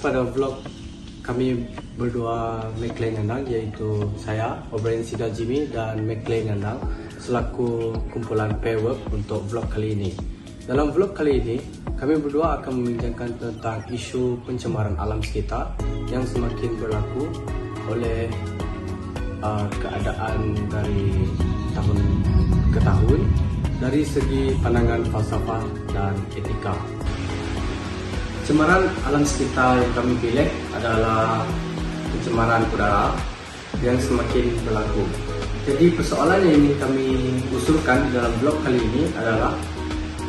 kepada vlog kami berdua McLean Nandang iaitu saya, O'Brien Sida Jimmy dan McLean Nandang selaku kumpulan pairwork untuk vlog kali ini. Dalam vlog kali ini, kami berdua akan membincangkan tentang isu pencemaran alam sekitar yang semakin berlaku oleh uh, keadaan dari tahun ke tahun dari segi pandangan falsafah dan etika. Pencemaran alam sekitar yang kami pilih adalah pencemaran udara yang semakin berlaku. Jadi persoalan yang ingin kami usulkan dalam blog kali ini adalah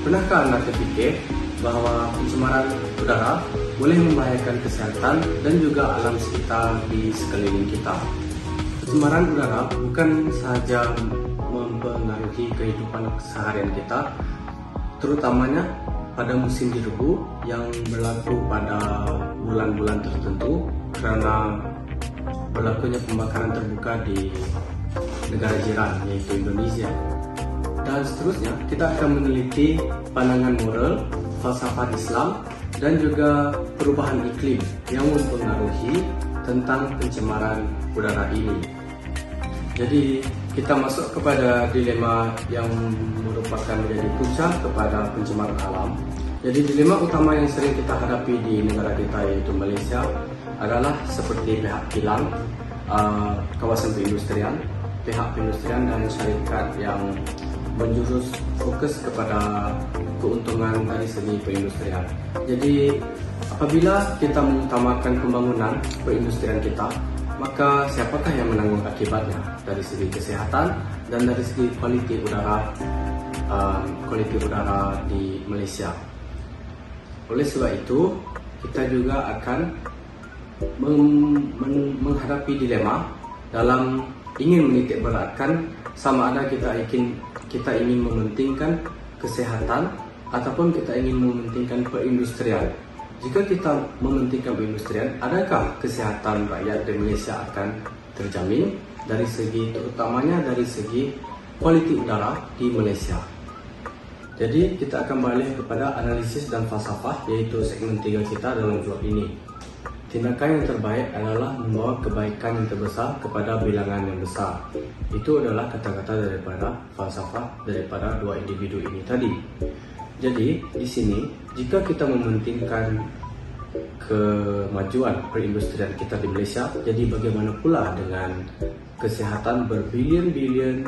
Pernahkah anda terfikir bahawa pencemaran udara boleh membahayakan kesihatan dan juga alam sekitar di sekeliling kita? Pencemaran udara bukan sahaja mempengaruhi kehidupan seharian kita, terutamanya pada musim dirbu yang berlaku pada bulan-bulan tertentu kerana berlakunya pembakaran terbuka di negara jiran yaitu Indonesia. Dan seterusnya kita akan meneliti pandangan moral, falsafah Islam dan juga perubahan iklim yang mempengaruhi tentang pencemaran udara ini. Jadi kita masuk kepada dilema yang merupakan menjadi punca kepada pencemaran alam jadi dilema utama yang sering kita hadapi di negara kita iaitu Malaysia adalah seperti pihak kilang, uh, kawasan perindustrian, pihak perindustrian dan syarikat yang menjurus fokus kepada keuntungan dari segi perindustrian. Jadi apabila kita mengutamakan pembangunan perindustrian kita, maka siapakah yang menanggung akibatnya dari segi kesehatan dan dari segi kualiti udara uh, kualiti udara di Malaysia. Oleh sebab itu, kita juga akan menghadapi dilema dalam ingin menitik beratkan sama ada kita ingin kita ingin mementingkan kesehatan ataupun kita ingin mementingkan perindustrian. Jika kita mementingkan perindustrian, adakah kesehatan rakyat di Malaysia akan terjamin dari segi terutamanya dari segi kualiti udara di Malaysia? Jadi kita akan balik kepada analisis dan falsafah iaitu segmen tiga kita dalam vlog ini. Tindakan yang terbaik adalah membawa kebaikan yang terbesar kepada bilangan yang besar. Itu adalah kata-kata daripada falsafah daripada dua individu ini tadi. Jadi di sini jika kita mementingkan kemajuan perindustrian kita di Malaysia, jadi bagaimana pula dengan kesihatan berbilion-bilion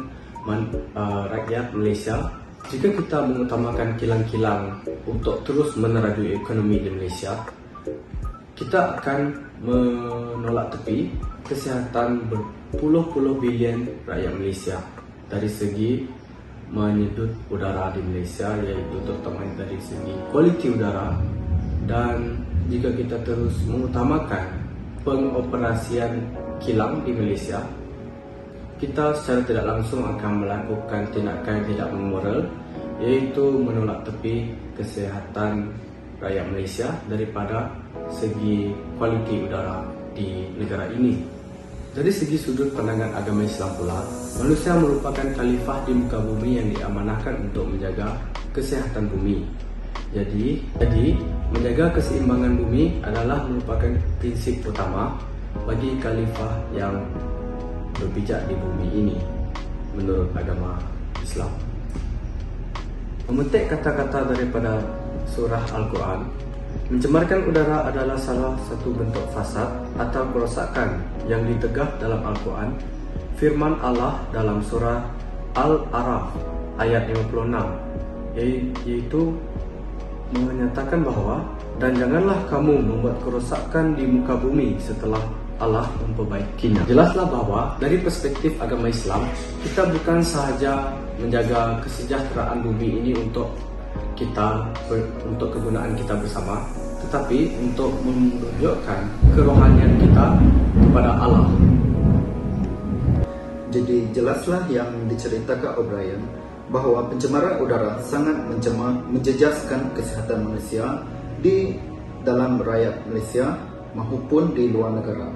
uh, rakyat Malaysia? Jika kita mengutamakan kilang-kilang untuk terus meneraju ekonomi di Malaysia, kita akan menolak tepi kesihatan berpuluh-puluh bilion rakyat Malaysia. Dari segi menyedut udara di Malaysia iaitu terutama dari segi kualiti udara dan jika kita terus mengutamakan pengoperasian kilang di Malaysia kita secara tidak langsung akan melakukan tindakan yang tidak moral iaitu menolak tepi kesihatan rakyat Malaysia daripada segi kualiti udara di negara ini. Dari segi sudut pandangan agama Islam pula, manusia merupakan khalifah di muka bumi yang diamanahkan untuk menjaga kesihatan bumi. Jadi, jadi menjaga keseimbangan bumi adalah merupakan prinsip utama bagi khalifah yang berpijak di bumi ini menurut agama Islam. Memetik kata-kata daripada surah Al-Quran, mencemarkan udara adalah salah satu bentuk fasad atau kerosakan yang ditegah dalam Al-Quran. Firman Allah dalam surah Al-Araf ayat 56 yaitu menyatakan bahawa dan janganlah kamu membuat kerosakan di muka bumi setelah Allah memperbaikinya. Jelaslah bahawa dari perspektif agama Islam, kita bukan sahaja menjaga kesejahteraan bumi ini untuk kita untuk kegunaan kita bersama, tetapi untuk menunjukkan kerohanian kita kepada Allah. Jadi jelaslah yang diceritakan O'Brien bahawa pencemaran udara sangat mencemar, menjejaskan kesihatan manusia di dalam rakyat Malaysia maupun di luar negara.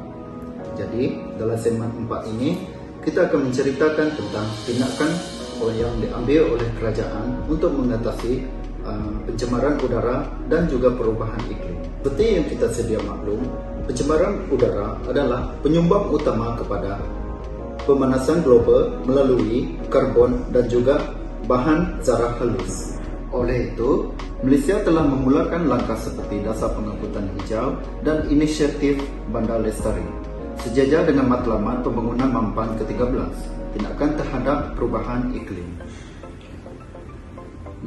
Jadi dalam segmen 4 ini kita akan menceritakan tentang tindakan yang diambil oleh kerajaan untuk mengatasi pencemaran udara dan juga perubahan iklim. Seperti yang kita sedia maklum, pencemaran udara adalah penyumbang utama kepada pemanasan global melalui karbon dan juga bahan zarah halus. Oleh itu, Malaysia telah memulakan langkah seperti dasar pengangkutan hijau dan inisiatif Bandar Lestari. Sejajar dengan matlamat pembangunan Mampan ke-13, tindakan terhadap perubahan iklim.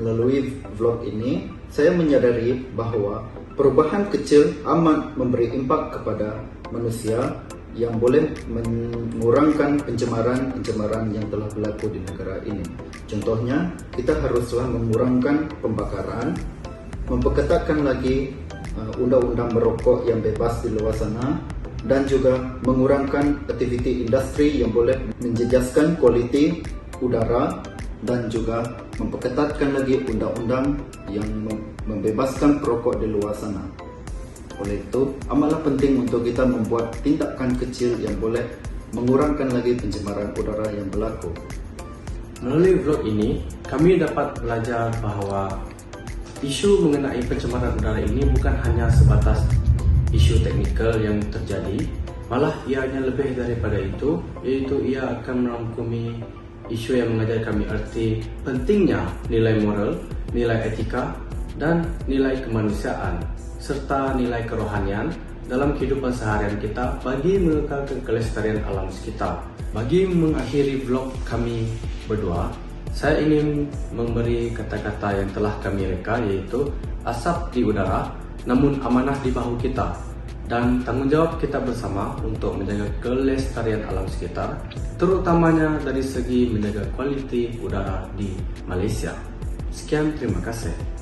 Melalui vlog ini, saya menyadari bahawa perubahan kecil amat memberi impak kepada manusia yang boleh mengurangkan pencemaran-pencemaran yang telah berlaku di negara ini. Contohnya, kita haruslah mengurangkan pembakaran, memperketatkan lagi uh, undang-undang merokok yang bebas di luar sana dan juga mengurangkan aktiviti industri yang boleh menjejaskan kualiti udara dan juga memperketatkan lagi undang-undang yang membebaskan perokok di luar sana. Oleh itu, amatlah penting untuk kita membuat tindakan kecil yang boleh mengurangkan lagi pencemaran udara yang berlaku. Melalui vlog ini, kami dapat belajar bahawa isu mengenai pencemaran udara ini bukan hanya sebatas isu teknikal yang terjadi, malah ianya lebih daripada itu, iaitu ia akan merangkumi isu yang mengajar kami erti pentingnya nilai moral, nilai etika, dan nilai kemanusiaan serta nilai kerohanian dalam kehidupan seharian kita bagi mengekalkan kelestarian alam sekitar. Bagi mengakhiri vlog kami berdua, saya ingin memberi kata-kata yang telah kami reka iaitu asap di udara namun amanah di bahu kita dan tanggungjawab kita bersama untuk menjaga kelestarian alam sekitar terutamanya dari segi menjaga kualiti udara di Malaysia. Sekian terima kasih.